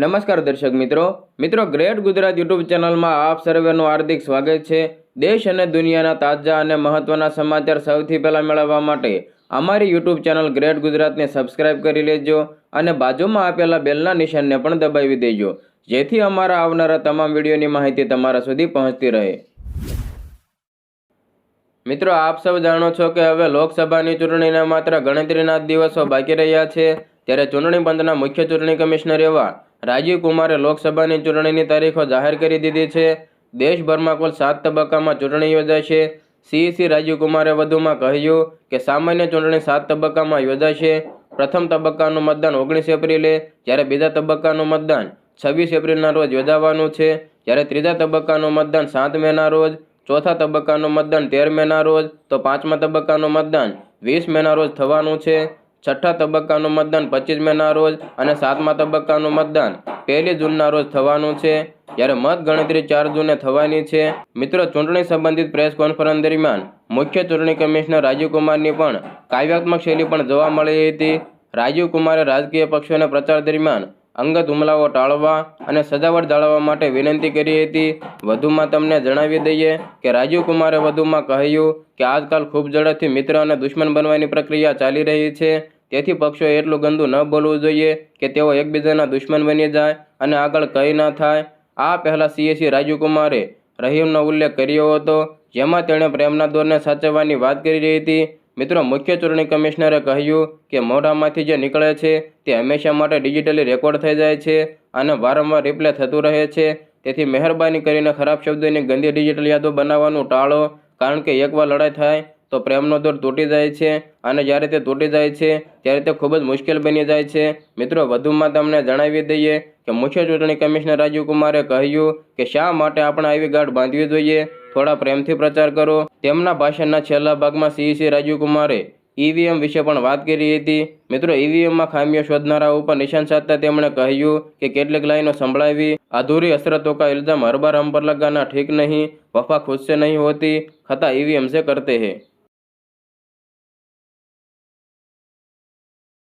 નમસ્કાર દર્શક મિત્રો. મિત્રો, ગ્રેટ ગુજરાત યુટ્યુબ ચેનલમાં આપ સર્વેનું હાર્દિક સ્વાગત છે. દેશ અને દુનિયાના તાજા અને મહત્ત્વના સમાચાર સૌથી પહેલાં મેળવવા માટે અમારી યુટ્યુબ ચેનલ ગ્રેટ ગુજરાતને સબસ્ક્રાઇબ કરી લેજો અને બાજુમાં આપેલા બેલના નિશાનને પણ દબાવી દેજો. જેથી અમારા આવનારા તમામ વિડીયોની માહિતી તમારા સુધી પહોંચતી રહે. મિત્રો, આપ સૌ જાણો છો કે હવે લોકસભાની ચૂંટણીના માત્ર ગણતરીના દિવસો બાકી રહ્યા છે. ત્યારે ચૂંટણી પંચના મુખ્ય ચૂંટણી કમિશનર એવા રાજીવ કુમારે લોકસભાની ચૂંટણીની તારીખો જાહેર કરી દીધી છે. દેશભરમાં કુલ સાત તબક્કામાં ચૂંટણી યોજાશે સીઈસી રાજીવ કુમારે વધુમાં કહ્યું કે સામાન્ય ચૂંટણી સાત તબક્કામાં યોજાશે. પ્રથમ તબક્કાનું મતદાન ઓગણીસ એપ્રિલે, જ્યારે બીજા તબક્કાનું મતદાન છવ્વીસ એપ્રિલના રોજ યોજાવાનું છે. જ્યારે ત્રીજા તબક્કાનું મતદાન સાત મેના રોજ, ચોથા તબક્કાનું મતદાન તેર મેના રોજ, તો પાંચમા તબક્કાનું મતદાન વીસ મેના રોજ થવાનું છે. છઠ્ઠા તબક્કાનું મતદાન પચીસ મેના રોજ અને સાતમા તબક્કાનું મતદાન પહેલી જૂનના રોજ થવાનું છે. જ્યારે મત ગણતરી ચાર જૂને થવાની છે. મિત્રો, ચૂંટણી સંબંધિત પ્રેસ કોન્ફરન્સ દરમિયાન મુખ્ય ચૂંટણી કમિશનર રાજીવકુમારની પણ કાવ્યાત્મક શૈલી પણ જોવા મળી હતી. રાજીવકુમારે રાજકીય પક્ષોના પ્રચાર દરમિયાન અંગત હુમલાઓ ટાળવા અને સજાવટ જાળવવા માટે વિનંતી કરી હતી. વધુમાં તમને જણાવી દઈએ કે રાજીવ કુમારે વધુમાં કહ્યું કે આજકાલ ખૂબ ઝડપથી મિત્ર અને દુશ્મન બનવાની પ્રક્રિયા ચાલી રહી છે. તેથી પક્ષોએ એટલું ગંદુ ન બોલવું જોઈએ કે તેઓ એકબીજાના દુશ્મન બની જાય અને આગળ કંઈ ન થાય. આ પહેલાં સીએસી રાજીવ કુમારે રહીમનો ઉલ્લેખ કર્યો હતો, જેમાં તેણે પ્રેમના દોરને સાચવવાની વાત કરી રહી હતી. મિત્રો, મુખ્ય ચૂંટણી કમિશનરે કહ્યું કે મોઢામાંથી જે નીકળે છે તે હંમેશા માટે ડિજિટલી રેકોર્ડ થઈ જાય છે અને વારંવાર રિપ્લે થતું રહે છે. તેથી મહેરબાની કરીને ખરાબ શબ્દોની ગંદી ડિજિટલ યાદો બનાવવાનું ટાળો. કારણ કે એકવાર લડાઈ થાય તો પ્રેમનો દોર તૂટી જાય છે અને જ્યારે તે તૂટી જાય છે, ત્યારે તે ખૂબ જ મુશ્કેલ બની જાય છે. મિત્રો, વધુમાં તમને જણાવી દઈએ કે મુખ્ય ચૂંટણી કમિશનર રાજીવ કુમારે કહ્યું કે શા માટે આપણે આવી ગાંઠ બાંધવી જોઈએ? થોડા પ્રેમથી પ્રચાર કરો. તેમના ભાષણના છેલ્લા ભાગમાં સીઈસી રાજીવકુમારે ઈવીએમ વિશે પણ વાત કરી હતી. મિત્રો ઈવીએમમાં ખામીઓ શોધનારા ઉપર નિશાન સાધતા તેમણે કહ્યું કે કેટલીક લાઈનો સંભળાવી. અધૂરી અસરતો કા ઇલ્ઝામ હરબાર હમ પર લગાના ઠીક નહીં, વફા ખુદ સે નહીં હોતી, ખતા ઈવીએમ સે કરતે હૈ.